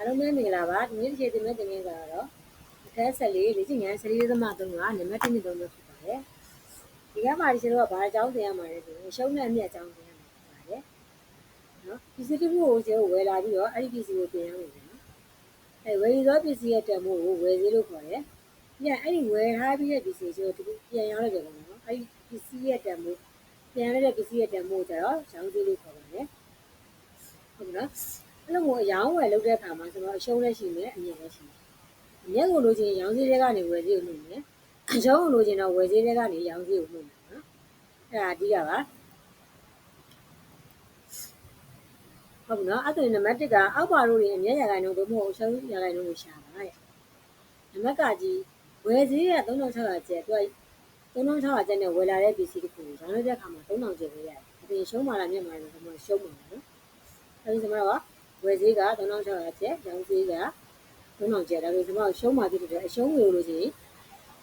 အားလုံးပဲမင်္ဂလာပါဒီနေ့တစ်ချိန်တင်မဲ့တင်ငယ်ကတော့အခန်းဆက်လေးလေ့ကျင့်ခန်းစရီးသမသုံးကနံပါတ်1နဲ့3လို့ဖြစ်ပါတယ်ဒီကမှာဒီကျွန်တော်ကဘာအကြောင်းသင်ရမှာလဲဆိုရင်ရှုံးတဲ့အမြတ်အကြောင်းသင်ရမှာဖြစ်ပါတယ်နော်ပစ္စည်းတစ်ခုကိုကျွန်တော်ဝယ်လာပြီးတော့အဲ့ဒီပစ္စည်းကိုပြင်ရမယ်နော်အဲဝယ်ရသောပစ္စည်းရဲ့တန်ဖိုးကိုဝယ်ဈေးလို့ခေါ်တယ်ပြန်အဲ့ဒီဝယ်ထားပြီးတဲ့ပစ္စည်းကျွန်တော်ဒီပြန်ရောင်းလိုက်တယ်ပေါ့နော်အဲ့ဒီပစ္စည်းရဲ့တန်ဖိုးပြန်ရတဲ့ပစ္စည်းရဲ့တန်ဖိုးကျတော့ရောင်းဈေးလို့ခေါ်ပါတယ်ဟုတ်နော် အဲ့လိုမျိုးအယောင်းဝယ်လုပ်တဲ့အခါမှာကျွန်တော်အရှုံးလည်းရှိမယ်အမြတ်လည်းရှိမယ်အမြတ်ကိုလိုချင်ရောင်းဈေးတွေကနေဝယ်ဈေးကိုလုပ်မယ်အရှုံးကိုလိုချင်တော့ဝယ်ဈေးတွေကနေရောင်းဈေးကိုလုပ်မယ်နော်အဲ့ဒါအဓိကပါဟုတ်ပြီနော်အဲ့ဒါနံပါတ်1ကအောက်ပါလို့ရင်အမြတ်ရဂိုင်နှုန်းတို့မဟုတ်အရှုံးရဂိုင်နှုန်းကိုရှာပါတဲ့နံပါတ်ကကြီးဝယ်ဈေးက3600ကျပ်သူက3600ကျပ်နဲ့ဝယ်လာတဲ့ပစ္စည်းတစ်ခုကိုရောင်းလိုက်တဲ့အခါမှာ3000ကျပ်ပေးရတယ်အပြင်ရှုံးမှလားမြတ်မှလားဆိုတော့ရှုံးမှာနော်အဲဒီဆိုတော့ ဝယ်ဈေးက3600ကျပ်ရောင်းဈေးက3000ကျပ်ဒါပေမဲ့ကျွန်တော်ရှုံးမှဖြစ်တဲ့အရှုံးငွေလို့ရှိရင်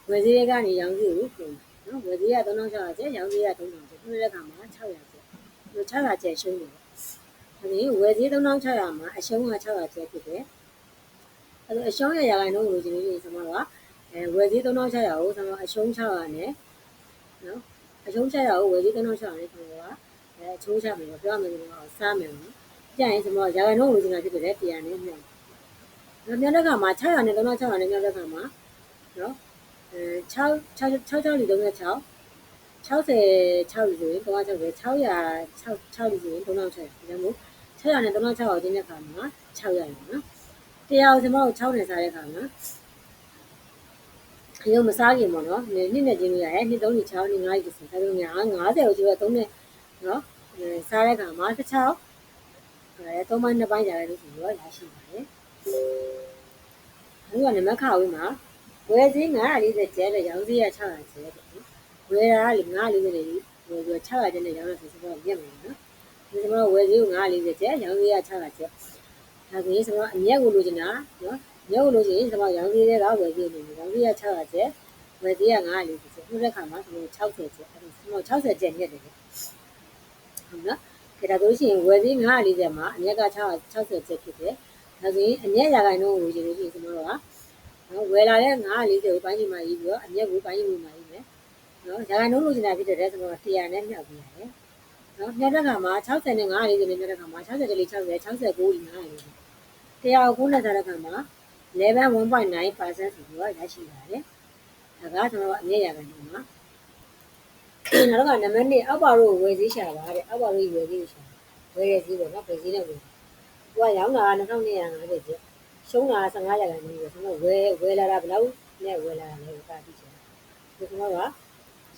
ဝယ်ဈေးကနေရောင်းဈေးကိုပုံနော်ဝယ်ဈေးက3600ကျပ်ရောင်းဈေးက3000ကျပ်ခုတဲ့အခါမှာ600ကျပ်ဒီ600ကျပ်ရှုံးတယ်အဲဒီဝယ်ဈေး3600မှာအရှုံးက600ကျပ်ဖြစ်တယ်အဲဒါအရှုံးရရဂိုင်နှုန်းကိုကျွန်တော်တို့ကျွန်တော်ကအဲဝယ်ဈေး3600ကိုကျွန်တော်အရှုံး600နဲ့နော်အရှုံး600ကိုဝယ်ဈေး3600နဲ့ကျွန်တော်ကအဲအချိုးချမယ်ပြောရမယ်ဆိုတော့စားမယ်နော် ကြရင်ကျွန်တော်ရာဂိုင်နှုန်းကိုကျွန်တော်ဖြစ်တယ်တရားနဲ့မြောက်နော်မြောက်တဲ့ခါမှာ600နဲ့3600နဲ့မြောက်တဲ့ခါမှာနော်အဲ6 6 6 6လီ36 60 6လီဆိုရင်360 600 6 6လီဆိုရင်3600ဒါကြောင့်မို့600နဲ့3600ကိုကျင်းတဲ့ခါမှာ600ရယ်နော်တရားကိုကျွန်တော်တို့6နဲ့စားတဲ့ခါမှာရုံမစားခင်ပေါ့နော်နှစ်နဲ့ကျင်းလို့ရတယ်နှစ်3နှစ်6နှစ်5နှစ်10ဒါဆိုရင်50ကိုကျတော့3နဲ့နော်စားတဲ့ခါမှာ16 အဲ3ပိုင်း2ပိုင်းကြာတယ်လို့ဆိုတော့ရရှိပါတယ်အခုကနမခါဝေးမှာဝယ်စည်း940ကျဲတဲ့ရောင်းစည်းရ600ကျဲတဲ့ဝယ်တာက940နဲ့ဝယ်ပြီး600ကျဲနဲ့ရောင်းလို့ဆိုတော့ပြက်မယ်နော်ဒီကျွန်တော်ဝယ်စည်းကို940ကျဲရောင်းစည်းရ600ကျဲဒါဆိုရင်ကျွန်တော်အမျက်ကိုလိုချင်တာနော်မျက်ကိုလိုချင်ကျွန်တော်ရောင်းစည်းတွေကဝယ်စည်းနေတယ်ရောင်းစည်းရ600ကျဲဝယ်စည်းရ940ကျဲခုတဲ့ခါမှာကျွန်တော်60ကျဲအဲ့ဒါကျွန်တော်60ကျဲညက်တယ်ဟုတ်နော် ကဲဒါဆိုရှင်ဝယ်စည်း940မှာအမြက်က660ကျက်ဖြစ်တယ်။ဒါဆိုရင်အမြက်ရာခိုင်နှုန်းကိုယူလို့ရှိရင်ကျွန်တော်တို့ကနော်ဝယ်လာတဲ့940ကိုပိုင်းချိန်မှရေးပြီးတော့အမြက်ကိုပိုင်းချိန်မှရေးမယ်။နော်ရာခိုင်နှုန်းလိုချင်တာဖြစ်တဲ့ကျွန်တော်က100နဲ့မြောက်ပြီးရတယ်။နော်မြောက်တဲ့ခါမှာ60နဲ့940နဲ့မြောက်တဲ့ခါမှာ60လေး60 69လီ940တရားကို90တဲ့ခါမှာ11.9%ဆိုပြီးတော့ရရှိပါတယ်။ဒါကကျွန်တော်ကအမြက်ရာခိုင်နှုန်းပါ။ နောက်တော့နံပါတ်1အောက်ပါတို့ဝယ်စည်းရှာပါတဲ့အောက်ပါတို့ဝယ်စည်းရှာဝယ်ရစည်းပေါ့နော်ဝယ်စည်းနဲ့ဝယ်သူကရောင်းတာက2250ကျရှုံးတာ15ရာခိုင်နှုန်းပဲကျွန်တော်ဝယ်ဝယ်လာတာဘယ်လောက်နဲ့ဝယ်လာတာလဲကသိချင်တယ်ဒီကျွန်တော်က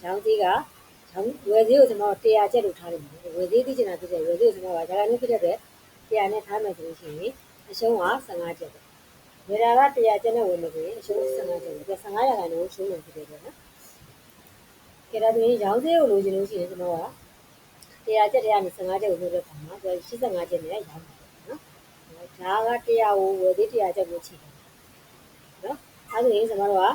ရောင်းစည်းကရောင်းဝယ်စည်းကိုကျွန်တော်100ကျပ်လို့ထားတယ်ဝယ်စည်းသိချင်တာဖြစ်တယ်ဝယ်စည်းကိုကျွန်တော်ကရာခိုင်နှုန်းဖြစ်တဲ့100နဲ့ထားမယ်ဆိုလို့ရှိရင်အရှုံးက15ကျပ်ပဲဝယ်လာက100ကျပ်နဲ့ဝယ်မယ်ဆိုရင်အရှုံး15ကျပ်ပဲ15ရာခိုင်နှုန်းရှုံးနေဖြစ်တယ်ပေါ့နော် ကဲဒါဆိုရင်ရောင်းစည်းကိုလိုချင်လို့ရှိရင်ကျွန်တော်က100ကျက်125ကျက်ကိုနှုတ်တဲ့ခါမှာသူ85ကျက်နဲ့ရောင်းပါတယ်နော်ဒါက100ကိုဝယ်သေး100ကျက်ကိုချိန်တယ်နော်အဲဒါရင်ကျွန်တော်တို့က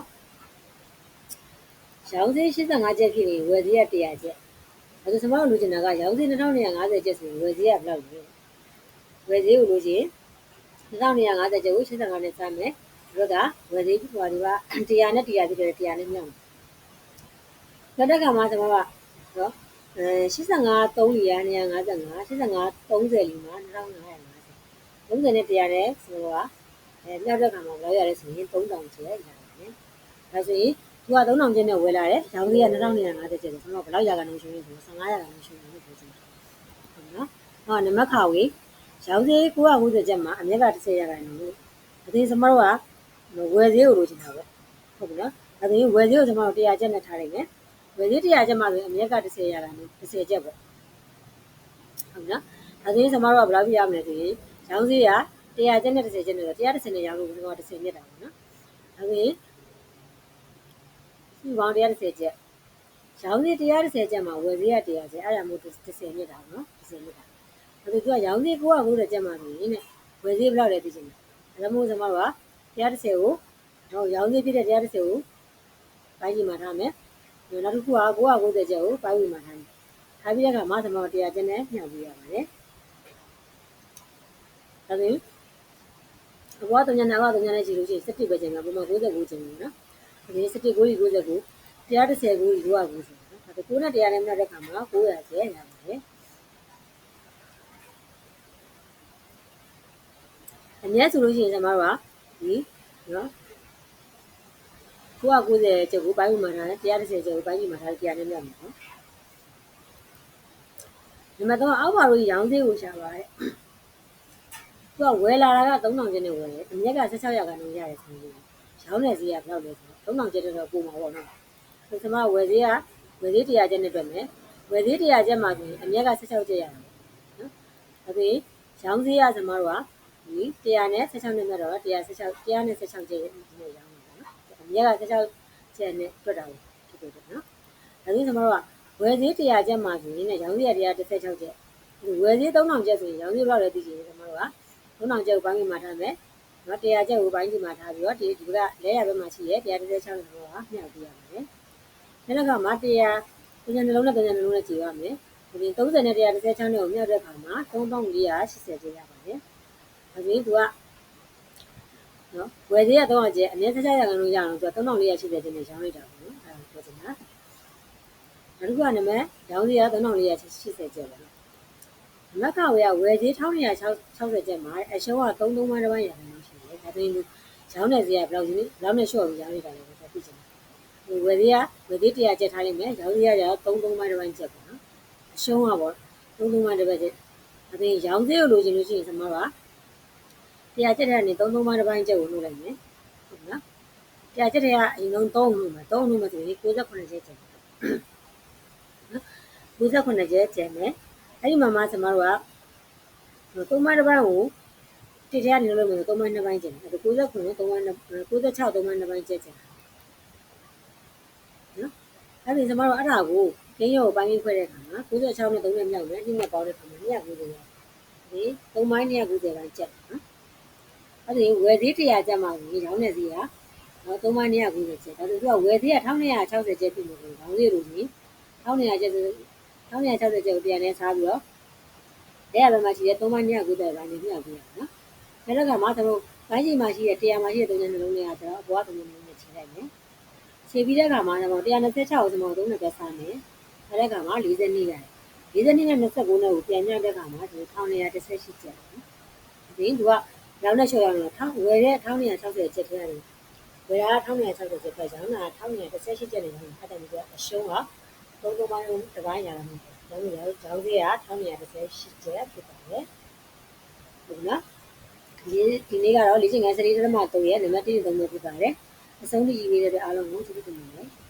ရောင်းစည်း85ကျက်ဖြစ်ရင်ဝယ်စည်းက100ကျက်အဲဒါကျွန်တော်တို့လိုချင်တာကရောင်းစည်း2250ကျက်ဆိုရင်ဝယ်စည်းကဘယ်လောက်လဲဝယ်စည်းကိုလိုချင်2250ကျက်ကို85နဲ့စမ်းမယ်ဒီဘက်ကဝယ်စည်းဟိုဒီက100နဲ့100ဖြစ်တယ်100နဲ့မြောက် တယ်နောက်တစ်ခါမှာကျွန်တော်ကနော်အဲ85 3လီရ255 85 30လီမှာ2550 30နဲ့100နဲ့ဆိုတော့အဲမြောက်တဲ့ခါမှာလောက်ရတယ်ဆိုရင်3000ကျဲရတယ်နော်ဒါဆိုရင်သူက3000ကျဲနဲ့ဝယ်လာတယ်ရောင်းလေးက2250ကျဲတယ်ဆိုတော့ဘယ်လောက်ရကန်လို့ရှိရင်ဆို15ရကန်လို့ရှိရင်လို့ပြောချင်တယ်ဟုတ်နော်ဟောနမခါဝေးရောင်းစေး990ကျက်မှာအမြက်က30ရကန်လို့အသေးစမတို့ကဝယ်ဈေးကိုလိုချင်တာပေါ့ဟုတ်ပြီနော်ဒါဆိုရင်ဝယ်ဈေးကိုကျွန်တော်တို့100ကျက်နဲ့ထားလိုက်မယ် ဝယ်သေး100ချက်မှဆိုရင်အမြက်က30ရတာနဲ့30ချက်ပေါ့ဟုတ်နော်ဒါဆိုရင်ကျွန်တော်တို့ကဘယ်လောက်ပြရမလဲဆိုရင်ရောင်းစည်းက100ချက်နဲ့30ချက်နဲ့130နဲ့ရောင်းလို့ကျွန်တော်က30မြတ်တာပေါ့နော်ဒါဆိုရင်စီပေါင်း130ချက်ရောင်းစည်း130ချက်မှာဝယ်စည်းက100ချက်အဲ့ဒါမျိုး30မြတ်တာပေါ့နော်30မြတ်တာဒါဆိုသူကရောင်းစည်း990ချက်မှာဆိုရင်နဲ့ဝယ်စည်းဘယ်လောက်လဲသိချင်တယ်ဒါမှမဟုတ်ကျွန်တော်တို့က130ကိုတော့ရောင်းစည်းပြတဲ့130ကိုပိုင်းကြီးမှာထားမယ် နောက်တစ်ခုက990ကျပ်ကိုပိုင်းဝေမှာထားတယ်။ထားပြီးတဲ့အခါမှာသမတော်100ကျပ်နဲ့ညှောက်ပေးရပါတယ်။ဒါဆိုရင်အဘော3ညနာက3ညနဲ့ကြည့်လို့ရှိရင်17ပဲကျန်မှာပုံမှန်69ကျန်တယ်နော်ဒီ17 9 99 130 9 990နော်ဒါ9နဲ့100နဲ့မြတ်တဲ့ခါမှာ900ကျဲရပါတယ်အမြဲဆိုလို့ရှိရင်ကျွန်တော်တို့ကဒီနော် 990ကျုပ်ကိုပိုင်းဥမှာထားတယ်130ကျုပ်ကိုပိုင်းဥမှာထားတယ်100နဲ့မြတ်မှာနော်ဒီမှာတော့အောက်ပါလို့ရောင်းသေးကိုရှာပါတယ်သူကဝယ်လာတာက3000ကျပ်နဲ့ဝယ်တယ်အမြက်က16ရာခိုင်နှုန်းရတယ်ဆိုရင်ရောင်းတဲ့ဈေးကဘယ်လောက်လဲဆိုတော့3000ကျပ်တော့ပိုမှာပေါ့နော်ဆိုကျွန်မဝယ်ဈေးကဝယ်ဈေး100ကျပ်နဲ့တွက်မယ်ဝယ်ဈေး100ကျပ်မှာဆိုရင်အမြက်က16ကျပ်ရတယ်နော်ဒါပေမဲ့ရောင်းဈေးကကျွန်မတို့ကဒီ100နဲ့16နဲ့မြတ်တော့116 116နဲ့16ကျပ်နဲ့ရောင်း တယ်နော်အမြက်က16ကျပ်နဲ့တွက်တာဖြစ်တယ်ပေါ့နော်ဒါပေမဲ့ကျွန်မတို့ကဝယ်ဈေး100ကျပ်မှာဆိုရင်လည်းရောင်းဈေးက116ကျပ်ဝယ်ဈေး3000ကျပ်ဆိုရင်ရောင်းဈေးဘယ်လောက်လဲသိချင်တယ်ကျွန်မတို့က3000ကျပ်ကိုပိုင်းမှာထားမယ်နော်100ကျပ်ကိုပိုင်းဒီမှာထားပြီးတော့ဒီဒီကလဲရဘက်မှာရှိရဲ116နဲ့တော့မြောက်ပြရပါတယ်။နောက်တစ်ခါမှာ100ပညာနှလုံးနဲ့ပညာနှလုံးနဲ့ကြည်ရမယ်။ဒီ30နဲ့116နဲ့ကိုမြောက်တဲ့အခါမှာ3480ကျရပါတယ်။ဒါပြီးသူက နော်ဝယ်သေးရတော့ကျအမြဲစကြရကန်လို့ရအောင်သူက3480ကျနဲ့ရောင်းလိုက်တာပေါ့နော်။အဲဒါပြောချင်တာ။နောက်တစ်ခုကနမရောင်းသေးရ3480ကျပဲနော်။မက်ကဝယ်ကဝယ်သေး1260ကျက်မှာအရှုံးက33မှန်းတစ်ပိုင်းရတယ်လို့ရှိတယ်။ဒါပေမဲ့ရောင်းတဲ့ဈေးကဘယ်လောက်ကြီးလဲဘယ်လောက်နဲ့လျှော့ပြီးရောင်းနေတာလဲဆိုတော့သိချင်တယ်။ဒီဝယ်သေးကဝယ်သေး100ကျက်ထားလိုက်မယ်။ရောင်းသေးကကျတော့33မှန်းတစ်ပိုင်းကျက်ပေါ့နော်။အရှုံးကပေါ့33မှန်းတစ်ပိုင်းကျက်။ဒါပေမဲ့ရောင်းသေးကိုလိုချင်လို့ရှိရင်ကျွန်မ က100ကျက်တဲ့ကနေ33မှန်းတစ်ပိုင်းကျက်ကိုလုပ်လိုက်မယ်။ဟုတ်နော်။100ကျက်တဲ့အရင်ဆုံး3လို့မှာ3လို့မှာဆိုရင်68ကျက်ကျက်။နော်68ကျက်ကျက်မယ်။အဲ့ဒီမှာမှကျွန်မတို့ကသုံးမတစ်ပိုင်းကိုတစ်ထက်ကနေလို့လို့သုံးမနှစ်ပိုင်းကျင်တယ်။69သုံးမ96သုံးမနှစ်ပိုင်းကျက်ကျင်။နော်။အဲ့ဒီကျွန်မတို့အဲ့ဒါကိုကင်းရောပိုင်းခွဲတဲ့အခါမှာ96နဲ့3နဲ့မြောက်တယ်။ဒီနဲ့ပေါင်းတဲ့အခါမှာ290ရတယ်။ဒီ3ပိုင်း290ပိုင်းကျက်နော်။ အဲ့ဒီဝယ်သေး100ကျက်မှဒီရောင်းနေစီကနော်3ပိုင်း290ကျက်။ဒါဆိုသူကဝယ်သေးက1260ကျက်ဖြစ်နေတယ်။ရောင်းသေးလို့ကြီး1200ကျက်ဆို1260ကျက်ကိုပြန်နေစားပြီးတော့တဲ့ဘက်မှာရှိတဲ့3ပိုင်း290ပိုင်းနေမြောက်ပြီးရနော်။ဒါတော့ကမှကျွန်တော်ပိုင်းချိန်မှာရှိတဲ့100မှာရှိတဲ့3နှလုံးတွေကကျွန်တော်အပေါ်က3နှလုံးနဲ့ခြေလိုက်မယ်။ခြေပြီးတဲ့အခါမှာကျွန်တော်126ကိုကျွန်တော်3နဲ့ပဲစားမယ်။ဒါတဲ့အခါမှာ40နှစ်ရတယ်။40နှစ်နဲ့29နဲ့ကိုပြန်ညှက်တဲ့အခါမှာဒီ1918ကျပ်နော်။ဒီသူက ရောင်းတဲ့ချော်ရောင်းတော့ထောင်းဝယ်တဲ့1960ကျပ်ထဲရတယ်။ဝယ်တာ1960ကျပ်ပဲရောင်းတာ1918ကျပ်နဲ့ရောင်းတာအဲ့ဒါမျိုးကအရှုံးကသုံးသုံးပိုင်းတစ်ပိုင်းရတာမျိုး။ဒါမျိုးရောင်းသေးက1918ကျပ်ဖြစ်ပါတယ်။ဟုတ်နော်။ဒီဒီနေ့ကတော့လေ့ကျင့်ခန်းစရိတ်ဓမ္မ3ရဲ့နံပါတ်1 3ပဲဖြစ်ပါတယ်။အဆုံးထိရေးပေးတဲ့အားလုံးကိုကျေးဇူးတင်ပါတယ်။